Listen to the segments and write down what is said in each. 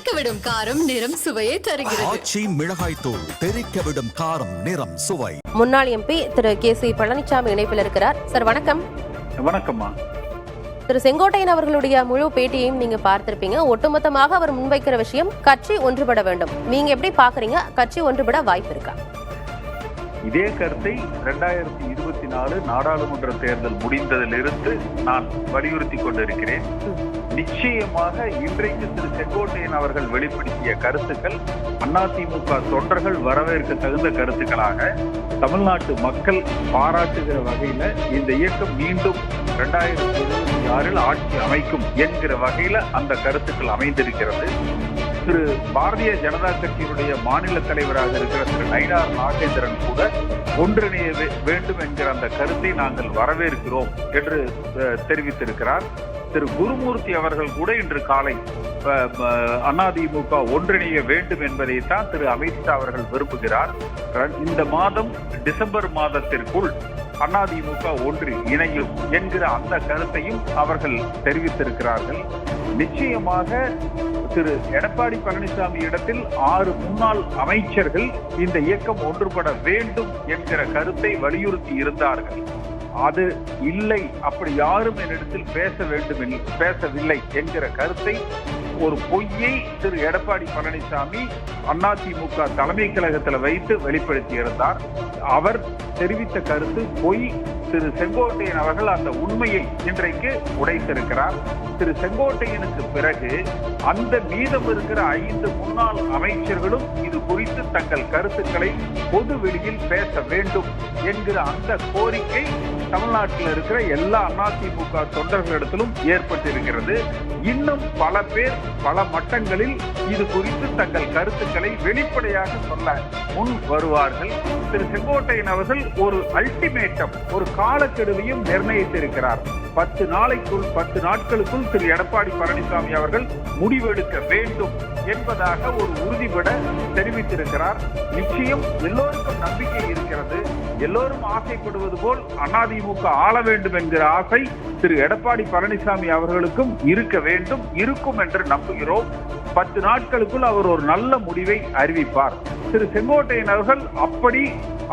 தெறிக்க விடும் காரம் நிறம் சுவையை தருகிறது. ஆச்சி மிளகாய் தூள் தெறிக்க விடும் காரம் நிறம் சுவை. முன்னாள் எம்பி திரு கே சி பழனிசாமி இணைப்பில் இருக்கிறார். சார் வணக்கம். வணக்கம்மா. திரு செங்கோட்டையன் அவர்களுடைய முழு பேட்டியையும் நீங்க பார்த்திருப்பீங்க. ஒட்டுமொத்தமாக அவர் முன்வைக்கிற விஷயம் கட்சி ஒன்றுபட வேண்டும். நீங்க எப்படி பாக்குறீங்க கட்சி ஒன்றுபட வாய்ப்பு இருக்கா? இதே கருத்தை இரண்டாயிரத்தி இருபத்தி நாலு நாடாளுமன்ற தேர்தல் முடிந்ததிலிருந்து நான் வலியுறுத்தி கொண்டிருக்கிறேன். நிச்சயமாக இன்றைக்கு திரு செங்கோட்டையன் அவர்கள் வெளிப்படுத்திய கருத்துக்கள் அதிமுக தொண்டர்கள் வரவேற்க தகுந்த கருத்துக்களாக தமிழ்நாட்டு மக்கள் பாராட்டுகிற வகையில இந்த இயக்கம் மீண்டும் இரண்டாயிரத்தி இருபத்தி ஆறில் ஆட்சி அமைக்கும் என்கிற வகையில அந்த கருத்துக்கள் அமைந்திருக்கிறது. திரு பாரதிய ஜனதா கட்சியினுடைய மாநில தலைவராக இருக்கிற திரு நயினார் நாகேந்திரன் கூட ஒன்றிணைய வேண்டும் என்கிற அந்த கருத்தை நாங்கள் வரவேற்கிறோம் என்று தெரிவித்திருக்கிறார். திரு குருமூர்த்தி அவர்கள் கூட இன்று காலை அதிமுக ஒன்றிணைய வேண்டும் என்பதைத்தான் திரு அமித்ஷா அவர்கள் விரும்புகிறார். இந்த மாதம் டிசம்பர் மாதத்திற்குள் அதிமுக ஒன்று இணையும் என்கிற அந்த கருத்தையும் அவர்கள் தெரிவித்திருக்கிறார்கள். நிச்சயமாக திரு எடப்பாடி பழனிசாமி இடத்தில் ஆறு முன்னாள் அமைச்சர்கள் இந்த இயக்கம் ஒன்றுபட வேண்டும் என்கிற கருத்தை வலியுறுத்தி இருந்தார்கள். அது இல்லை அப்படி யாரும் என்னிடத்தில் பேச வேண்டும் பேசவில்லை என்கிற கருத்தை ஒரு பொய்யை திரு எடப்பாடி பழனிசாமி அதிமுக தலைமை கழகத்தில் வைத்து வெளிப்படுத்தி இருந்தார் அவர் தெரிவித்த கருத்து பொய் திரு செங்கோட்டையன் அவர்கள் அந்த உண்மையை இன்றைக்கு உடைத்திருக்கிறார். திரு செங்கோட்டையனுக்கு பிறகு அந்த மீதம் இருக்கிற ஐந்து முன்னாள் அமைச்சர்களும் இது குறித்து தங்கள் கருத்துக்களை பொது வெளியில் பேச வேண்டும் என்கிற அந்த கோரிக்கை தமிழ்நாட்டில் இருக்கிற எல்லா அதிமுக தொண்டர்களிடத்திலும் ஏற்பட்டிருக்கிறது. இன்னும் பல பேர் பல மட்டங்களில் இது குறித்து தங்கள் கருத்துக்களை வெளிப்படையாக சொல்ல முன் வருவார்கள். திரு செங்கோட்டையன் அவர்கள் ஒரு அல்டிமேட்டம் ஒரு காலக்கெடுவையும் நிர்ணயித்திருக்கிறார். பத்து நாளைக்குள் பத்து நாட்களுக்குள் திரு. எடப்பாடி பழனிசாமி அவர்கள் முடிவெடுக்க வேண்டும் என்பதாக ஒரு உறுதிபட தெரிவித்திருக்கிறார். நிச்சயம் எல்லோருக்கும் நம்பிக்கை இருக்கிறது. எல்லோரும் ஆசைப்படுவது போல் அதிமுக ஆள வேண்டும் என்கிற ஆசை திரு எடப்பாடி பழனிசாமி அவர்களுக்கும் இருக்க வேண்டும் இருக்கும் என்று நம்புகிறோம். பத்து நாட்களுக்குள் அவர் ஒரு நல்ல முடிவை அறிவிப்பார். திரு செங்கோட்டையன் அவர்கள் அப்படி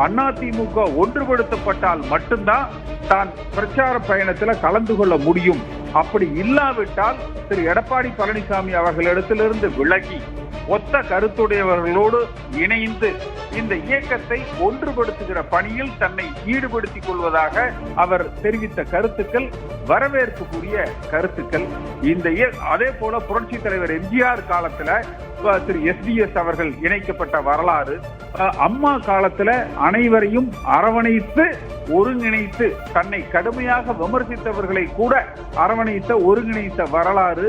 அதிமுக ஒன்றுபடுத்தப்பட்டால் மட்டும்தான் தான் பிரச்சார பயணத்தில் கலந்து கொள்ள முடியும். அப்படி இல்லாவிட்டால் திரு எடப்பாடி பழனிசாமி அவர்களிடத்திலிருந்து விலகி ஒத்த கருத்துடையவர்களோடு இணைந்து இந்த இயக்கத்தை ஒன்றுபடுத்துகிற பணியில் தன்னை ஈடுபடுத்திக் கொள்வதாக அவர் தெரிவித்த கருத்துக்கள் வரவேற்புக்குரிய கருத்துக்கள். இந்த அதே போல புரட்சி தலைவர் எம்ஜிஆர் காலத்துல அஹ், திரு எஸ்டிஎஸ் அவர்கள் இணைக்கப்பட்ட வரலாறு அம்மா காலத்துல அனைவரையும் அரவணைத்து ஒருங்கிணைத்து தன்னை கடுமையாக விமர்சித்தவர்களை கூட அரவணைத்த ஒருங்கிணைத்த வரலாறு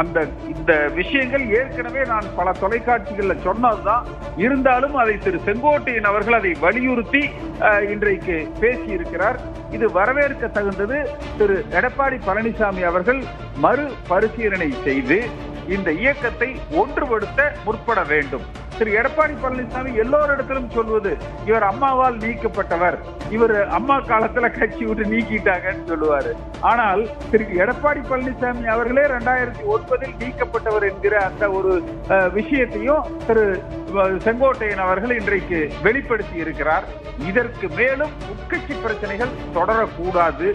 அந்த இந்த விஷயங்கள் ஏற்கனவே நான் பல தொலைக்காட்சிகளில் சொன்னதுதான். இருந்தாலும் அதை திரு செங்கோட்டையன் அவர்கள் அதை வலியுறுத்தி இன்றைக்கு பேசியிருக்கிறார். இது வரவேற்க தகுந்தது திரு எடப்பாடி பழனிசாமி அவர்கள் மறு பரிசீலனை செய்து இந்த இயக்கத்தை ஒன்றுபடுத்த முற்பட வேண்டும். திரு எடப்பாடி பழனிசாமி எல்லோரிடத்திலும் சொல்வது இவர் அம்மாவால் நீக்கப்பட்டவர். இவர் அம்மா காலத்துல கட்சி விட்டு நீக்கிட்டாங்கன்னு சொல்லுவாரு. ஆனால் திரு எடப்பாடி பழனிசாமி அவர்களே ரெண்டாயிரத்தி ஒன்பதில் நீக்கப்பட்டவர் என்கிற அந்த ஒரு விஷயத்தையும் திரு செங்கோட்டையன் அவர்கள் இன்றைக்கு வெளிப்படுத்தி இருக்கிறார். இதற்கு மேலும் உட்கட்சி பிரச்சனைகள் தொடரக்கூடாது.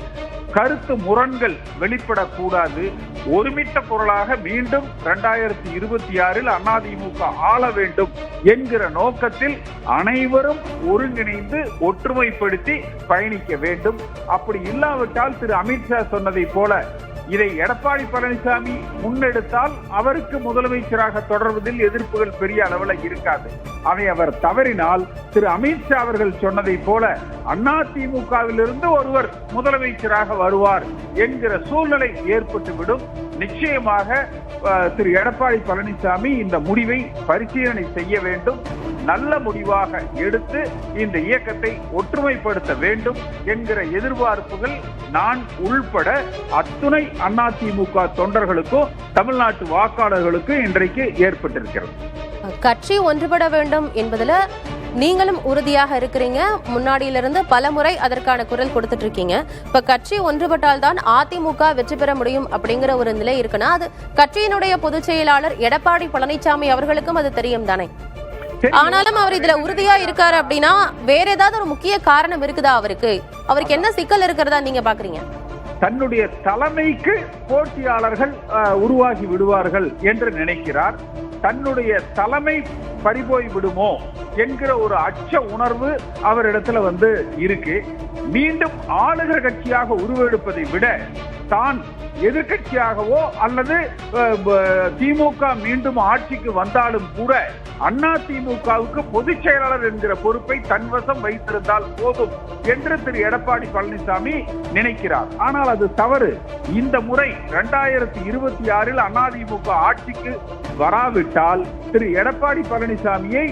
கருத்து முரண்கள் வெளிப்படக்கூடாது. ஒருமித்த பொருளாக மீண்டும் இரண்டாயிரத்தி இருபத்தி ஆறில் அதிமுக ஆள வேண்டும் என்கிற நோக்கத்தில் அனைவரும் ஒருங்கிணைந்து ஒற்றுமைப்படுத்தி பயணிக்க வேண்டும். அப்படி இல்லாவிட்டால் திரு அமித்ஷா சொன்னதை போல இதை எடப்பாடி பழனிசாமி முன்னெடுத்தால் அவருக்கு முதலமைச்சராக தொடர்வதில் எதிர்ப்புகள் பெரிய அளவில் இருக்காது. அதை அவர் தவறினால் திரு அமித்ஷா அவர்கள் சொன்னதை போல அதிமுகவிலிருந்து ஒருவர் முதலமைச்சராக வருவார் என்கிற சூழ்நிலை ஏற்பட்டுவிடும். நிச்சயமாக திரு எடப்பாடி பழனிசாமி இந்த முடிவை பரிசீலனை செய்ய வேண்டும். நல்ல முடிவாக எடுத்து இந்த இயக்கத்தை ஒற்றுமைப்படுத்த வேண்டும் என்கிற எதிர்பார்ப்புகள் நான் உள்பட அத்துணை அதிமுக தொண்டர்களுக்கும் தமிழ்நாட்டு வாக்காளர்களுக்கும் இன்றைக்கு ஏற்பட்டிருக்கிறது. கட்சி ஒன்றுபட வேண்டும் என்பதுல நீங்களும் உறுதியாக இருக்கிறீங்க. முன்னாடியில இருந்து பல முறை அதற்கான குரல் கொடுத்துட்டு இருக்கீங்க. இப்ப கட்சி ஒன்றுபட்டால் தான் அதிமுக வெற்றி பெற முடியும் அப்படிங்கிற ஒரு நிலை இருக்குன்னா அது கட்சியினுடைய பொதுச் செயலாளர் எடப்பாடி பழனிசாமி அவர்களுக்கும் அது தெரியும் தானே? ஆனாலும் அவர் இதுல உறுதியா இருக்காரு அப்படின்னா வேற ஏதாவது ஒரு முக்கிய காரணம் இருக்குதா அவருக்கு? அவருக்கு என்ன சிக்கல் இருக்கிறதா நீங்க பாக்குறீங்க? தன்னுடைய தலைமைக்கு போட்டியாளர்கள் உருவாகி விடுவார்கள் என்று நினைக்கிறார். தன்னுடைய தலைமை பறிபோய் விடுமோ என்கிற ஒரு அச்ச உணர்வு அவரிடத்துல வந்து இருக்கு. மீண்டும் ஆளுகிற கட்சியாக உருவெடுப்பதை விட தான் எதிர்க்கட்சியாகவோ அல்லது திமுக மீண்டும் ஆட்சிக்கு வந்தாலும் கூட அண்ணா திமுகவுக்கு பொதுச் செயலாளர் என்கிற பொறுப்பை தன்வசம் வைத்திருந்தால் போதும் என்று திரு எடப்பாடி பழனிசாமி நினைக்கிறார். ஆனால் அது தவறு. இந்த முறை இரண்டாயிரத்தி இருபத்தி ஆறில் அதிமுக ஆட்சிக்கு வராவிட்டால் திரு எடப்பாடி பழனிசாமியை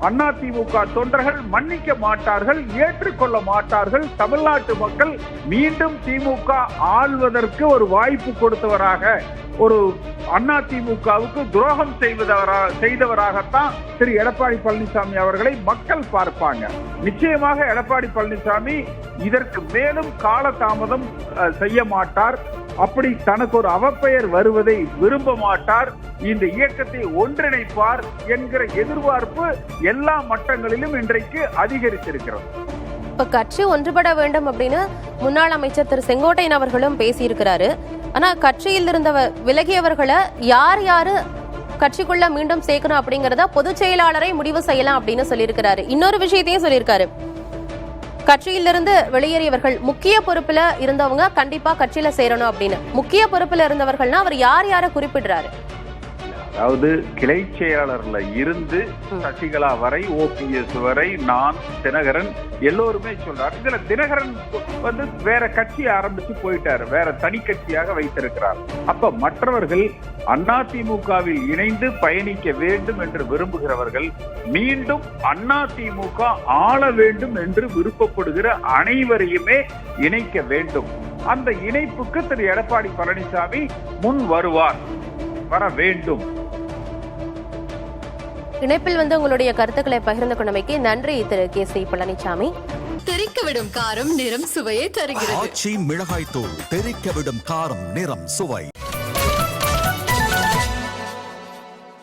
அதிமுக தொண்டர்கள் மன்னிக்க மாட்டார்கள் ஏற்றுக்கொள்ள மாட்டார்கள். தமிழ்நாட்டு மக்கள் மீண்டும் திமுக ஆள்வதற்கு ஒரு வாய்ப்பு கொடுத்தவராக ஒரு அதிமுகவுக்கு துரோகம் செய்வதவரா செய்தவராகத்தான் திரு எடப்பாடி பழனிசாமி அவர்களை மக்கள் பார்ப்பாங்க. நிச்சயமாக எடப்பாடி பழனிசாமி இதற்கு மேலும் காலதாமதம் அஹ், செய்ய மாட்டார். அப்படி தனக்கு ஒரு அவப்பெயர் வருவதை விரும்ப மாட்டார். இந்த இயக்கத்தை ஒன்றிணைப்பார் என்கிற எதிர்பார்ப்பு எல்லா மட்டங்களிலும் இன்றைக்கு அதிகரித்திருக்கிறது. இப்ப கட்சி ஒன்றுபட வேண்டும் அப்படின்னு முன்னாள் அமைச்சர் திரு செங்கோட்டையன் அவர்களும் பேசியிருக்கிறாரு. ஆனா கட்சியில் இருந்தவர் விலகியவர்களை யார் யாரு கட்சிக்குள்ள மீண்டும் சேர்க்கணும் அப்படிங்கறத பொதுச் செயலாளரை முடிவு செய்யலாம் அப்படின்னு சொல்லியிருக்கிறாரு. இன்னொரு விஷயத்தையும் சொல்லியிருக்காரு. கட்சியிலிருந்து வெளியேறியவர்கள் முக்கிய பொறுப்புல இருந்தவங்க கண்டிப்பா கட்சியில சேரணும் அப்படின்னு. முக்கிய பொறுப்புல இருந்தவர்கள்னா அவர் யார் யாரை குறிப்பிடுறாரு? அதாவது கிளை செயலாளர்ல இருந்து சசிகலா வரை ஓபிஎஸ் வரை நான் தினகரன் எல்லோருமே சொல்றார். இதுல தினகரன் வந்து வேற கட்சி ஆரம்பிச்சு போயிட்டாரு. வேற தனி கட்சியாக வைத்திருக்கிறார். அப்ப மற்றவர்கள் அதிமுகவில் இணைந்து பயணிக்க வேண்டும் என்று விரும்புகிறவர்கள் மீண்டும் அதிமுக ஆள வேண்டும் என்று விருப்பப்படுகிற அனைவரையுமே இணைக்க வேண்டும். அந்த இணைப்புக்கு திரு. எடப்பாடி பழனிசாமி முன் வருவார். வர வேண்டும். இணைப்பில் வந்து உங்களுடைய கருத்துக்களை பகிர்ந்து கொண்டமைக்கு நன்றி திரு கே சி பழனிசாமி தெறிக்க விடும் காரம் நிறம் சுவையை தருகிறது. ஆச்சி மிளகாய் தூள் தெறிக்க விடும் காரம் நிறம் சுவை.